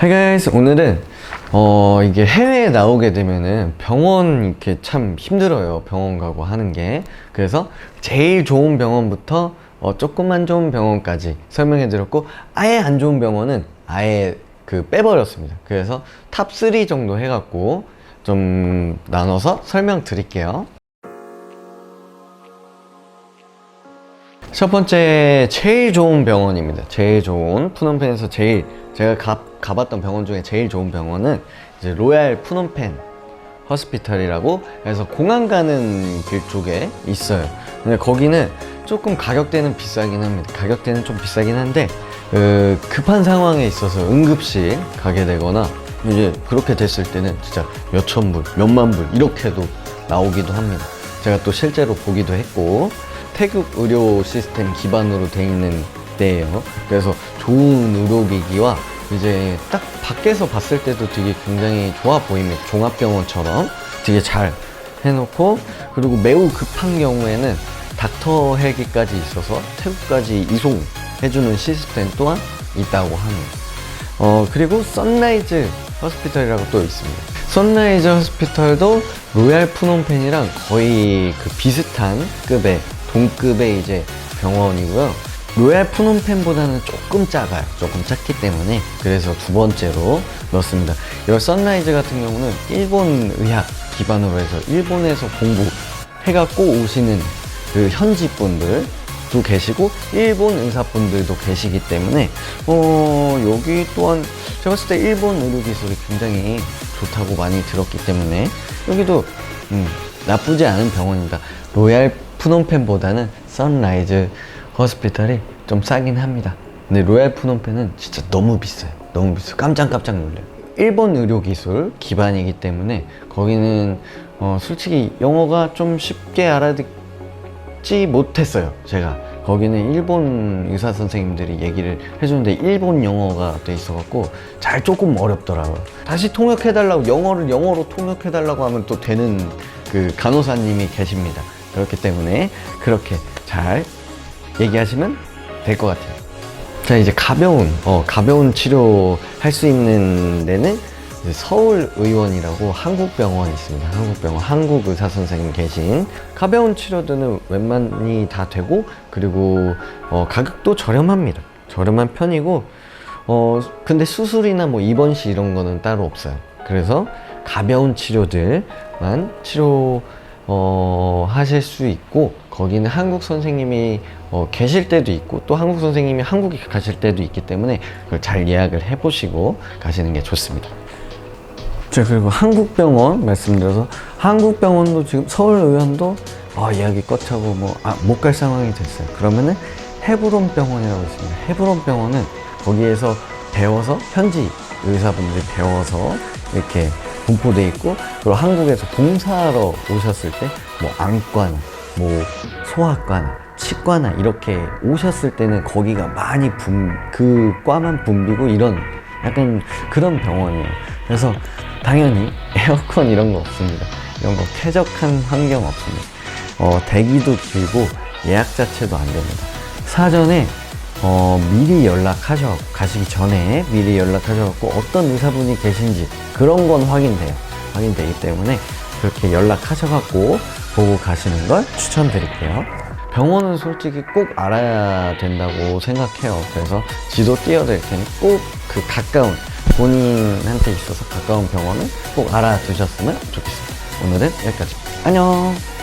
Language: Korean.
Hi guys 오늘은 어 이게 해외에 나오게 되면은 병원 이렇게 참 힘들어요 병원 가고 하는 게. 그래서 제일 좋은 병원부터 어 조금만 좋은 병원까지 설명해 드렸고 아예 안 좋은 병원은 아예 그 빼버렸습니다. 그래서 탑 3 정도 해갖고 좀 나눠서 설명 드릴게요. 첫 번째 제일 좋은 병원입니다. 제일 좋은 푸놈펜에서 제일 제가 가, 가봤던 병원 중에 제일 좋은 병원은 이제 로얄 푸놈펜 허스피털이라고 해서 공항 가는 길 쪽에 있어요. 근데 거기는 조금 가격대는 비싸긴 합니다. 가격대는 좀 비싸긴 한데 그 급한 상황에 있어서 응급실 가게 되거나 이제 그렇게 됐을 때는 진짜 몇천 불, 몇만 불 이렇게도 나오기도 합니다. 제가 또 실제로 보기도 했고 태국 의료 시스템 기반으로 돼 있는 데예요. 그래서 좋은 의료기기와 이제 딱 밖에서 봤을 때도 되게 굉장히 좋아 보입니다. 종합병원처럼 되게 잘 해놓고 그리고 매우 급한 경우에는 닥터 헬기까지 있어서 태국까지 이송해주는 시스템 또한 있다고 합니다. 어, 그리고 선라이즈 허스피털이라고 또 있습니다. 선라이즈 허스피털도 로얄 푸놈펜이랑 거의 그 비슷한 급의 동급의 이제 병원이고요. 로얄 푸놈펜보다는 조금 작아요. 조금 작기 때문에 그래서 두 번째로 넣었습니다. 이 선라이즈 같은 경우는 일본 의학 기반으로 해서 일본에서 공부해갖고 오시는 그 현지 분들도 계시고 일본 의사분들도 계시기 때문에 어 여기 또한 제가 봤을 때 일본 의료 기술이 굉장히 좋다고 많이 들었기 때문에 여기도 음, 나쁘지 않은 병원입니다. 로얄 푸놈펜보다는 선라이즈 허스피털이 좀 싸긴 합니다. 근데 로얄 푸놈펜은 진짜 너무 비싸요. 너무 비싸요. 깜짝깜짝 놀라요. 일본 의료 기술 기반이기 때문에 거기는 어, 솔직히 영어가 좀 쉽게 알아듣지 못했어요. 제가 거기는 일본 의사 선생님들이 얘기를 해주는데 일본 영어가 돼 있어갖고 잘 조금 어렵더라고요. 다시 통역해달라고 영어를 영어로 통역해달라고 하면 또 되는 그 간호사님이 계십니다. 그렇기 때문에 그렇게 잘 얘기하시면 될 것 같아요. 자 이제 가벼운 어 가벼운 치료 할 수 있는 데는 서울의원이라고 한국병원 있습니다. 한국병원 한국 의사 선생님 계신 가벼운 치료들은 웬만히 다 되고 그리고 어, 가격도 저렴합니다. 저렴한 편이고 어 근데 수술이나 뭐 입원 시 이런 거는 따로 없어요. 그래서 가벼운 치료들만 치료 어, 하실 수 있고 거기는 한국 선생님이 어, 계실 때도 있고 또 한국 선생님이 한국에 가실 때도 있기 때문에 그걸 잘 예약을 해보시고 가시는 게 좋습니다. 자 그리고 한국병원 말씀드려서 한국병원도 지금 서울의원도 어, 예약이 꽉 차고 뭐못 갈 상황이 됐어요. 그러면은 헤브론 병원이라고 있습니다. 헤브론 병원은 거기에서 배워서 현지 의사분들이 배워서 이렇게 분포돼 있고 그리고 한국에서 봉사하러 오셨을 때 뭐 안과나 뭐 소아과나 치과나 이렇게 오셨을 때는 거기가 많이 붐, 그 과만 붐비고 이런 약간 그런 병원이에요. 그래서 당연히 에어컨 이런 거 없습니다. 이런 거 쾌적한 환경 없습니다. 어, 대기도 길고 예약 자체도 안 됩니다. 사전에 어, 미리 연락하셔 가시기 전에 미리 연락하셔갖고 어떤 의사분이 계신지 그런 건 확인돼요. 확인되기 때문에 그렇게 연락하셔갖고 보고 가시는 걸 추천드릴게요. 병원은 솔직히 꼭 알아야 된다고 생각해요. 그래서 지도 띄워드릴 테니 꼭 그 가까운 본인한테 있어서 가까운 병원은 꼭 알아두셨으면 좋겠습니다. 오늘은 여기까지. 안녕!